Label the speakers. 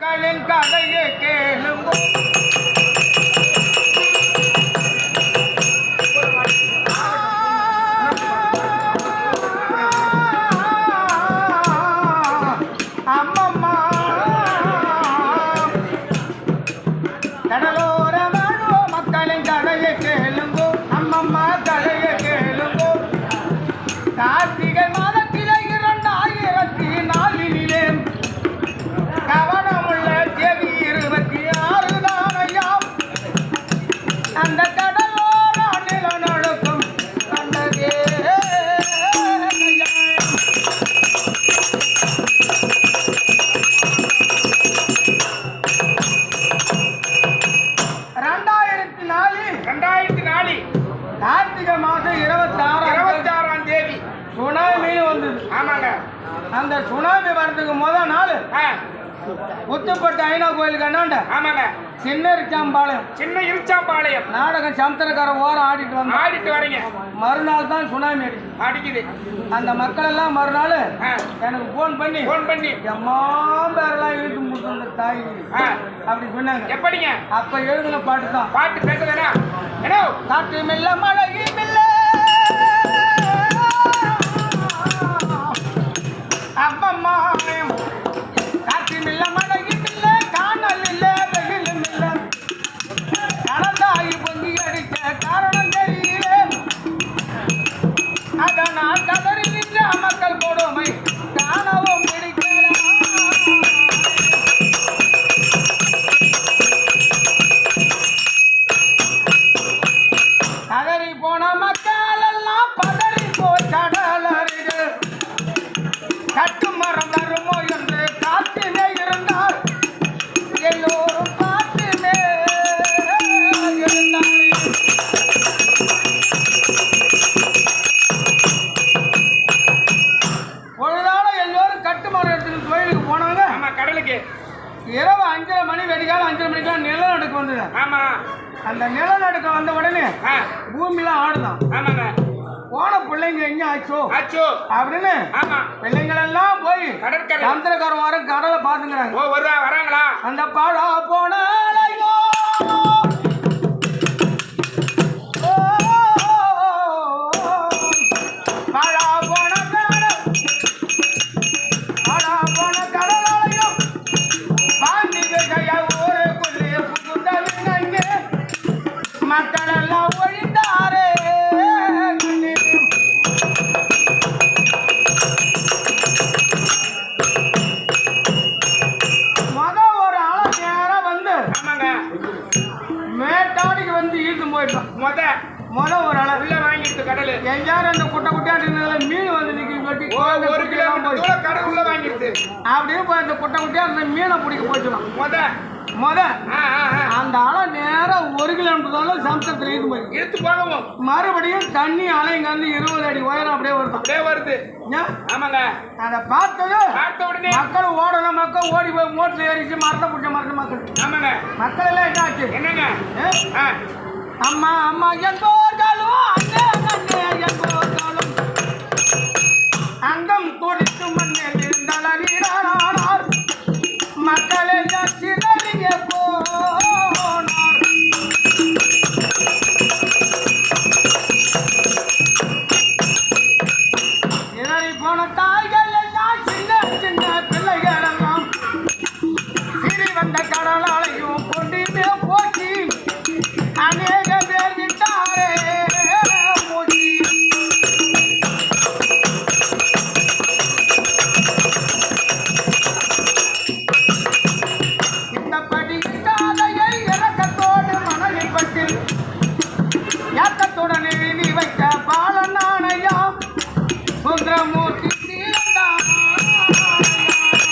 Speaker 1: கதையை கேளுங்கோ. அந்த கடலோர நிலநடுக்கம் கண்டதே ரெண்டாயிரத்தி நாலு
Speaker 2: ரெண்டாயிரத்தி நாலு
Speaker 1: கார்த்திகை மாதம் இருபத்தி ஆறாம்
Speaker 2: இருபத்தி ஆறாம் தேதி.
Speaker 1: சுனாமி வந்தது.
Speaker 2: ஆமாங்க.
Speaker 1: அந்த சுனாமி வர்றதுக்கு முதல் நாள்
Speaker 2: ஆ,
Speaker 1: புத்துப்பட்டு ஐநா கோயிலுக்கு அண்ணாண்ட.
Speaker 2: ஆமாங்க.
Speaker 1: சின்ன இருச்சாம்பாளையம்.
Speaker 2: சின்ன இருச்சாம்பாளையம்.
Speaker 1: நாடகம் சமுத்திரக்கார ஓரம் ஆடிட்டு வந்தோம்.
Speaker 2: ஆடிட்டு வரீங்க.
Speaker 1: மறுநாள் தான் சுனாமி அடிச்சு
Speaker 2: அடிக்குது.
Speaker 1: அந்த மக்கள் எல்லாம் மறுநாள் எனக்கு ஃபோன் பண்ணி
Speaker 2: ஃபோன் பண்ணி.
Speaker 1: எம்மா பேரெல்லாம் இழுத்து முடிச்சு தாய். அப்படி சொன்னாங்க.
Speaker 2: எப்படிங்க?
Speaker 1: அப்ப எழுதின பாட்டு தான்.
Speaker 2: பாட்டு பேசலனா என்ன
Speaker 1: காற்று மெல்ல மழை
Speaker 2: கடலுக்கு
Speaker 1: இரவு அஞ்சரை மணி வெடிக்காலம் அஞ்சரை மணிக்கெல்லாம் நிலநடுக்கம் வந்தது
Speaker 2: ஆமா.
Speaker 1: அந்த நிலநடுக்கம் வந்த உடனே பூமிலாம் ஆடுதான்.
Speaker 2: ஆமாங்க.
Speaker 1: போன பிள்ளைங்க எங்க ஆச்சோ?
Speaker 2: ஆச்சோ.
Speaker 1: அப்படின்னு
Speaker 2: ஆமா.
Speaker 1: பிள்ளைங்கள் எல்லாம் போய்
Speaker 2: கடற்கரை.
Speaker 1: சந்திரக்காரன் வர கடலை பாத்துக்கிறாங்க
Speaker 2: ஓ வருவா வராங்களா?
Speaker 1: அந்த பாடா போன ஈர்த்து போயிட்டான்
Speaker 2: முத
Speaker 1: முத ஒரு ஆள
Speaker 2: உள்ள வாங்கிட்டு கடலு.
Speaker 1: எங்கேயாரும் அந்த குட்டை குட்டியாட்டு இருந்ததுல மீன் வந்து நிற்கும் சொல்லி
Speaker 2: ஒரு கிலோமீட்டர் தூரம் கடல் உள்ள வாங்கிடுது
Speaker 1: அப்படியே போய் அந்த குட்டை குட்டியா அந்த மீனை பிடிக்க போச்சுலாம்
Speaker 2: முத.
Speaker 1: முத. அந்த ஆள நேரம் ஒரு கிலோமீட்டர் தூரம் சமுத்திரத்தில் ஈர்த்து போய்
Speaker 2: இழுத்து போகவும்.
Speaker 1: மறுபடியும் தண்ணி அலைங்க வந்து இருபது அடி உயரம் அப்படியே வருதான்
Speaker 2: அப்படியே வருது? ஆமாங்க.
Speaker 1: அதை பார்த்தது
Speaker 2: பார்த்த உடனே.
Speaker 1: மக்கள் ஓடணும் மக்கள் ஓடி போய் மோட்டில் ஏறிச்சு மரத்தை பிடிச்ச மரத்தை மக்கள்.
Speaker 2: ஆமாங்க.
Speaker 1: மக்கள் எல்லாம் என்ன ஆச்சு?
Speaker 2: என்னங்க?
Speaker 1: அம்மா அம்மா என்போர்களும் அங்கே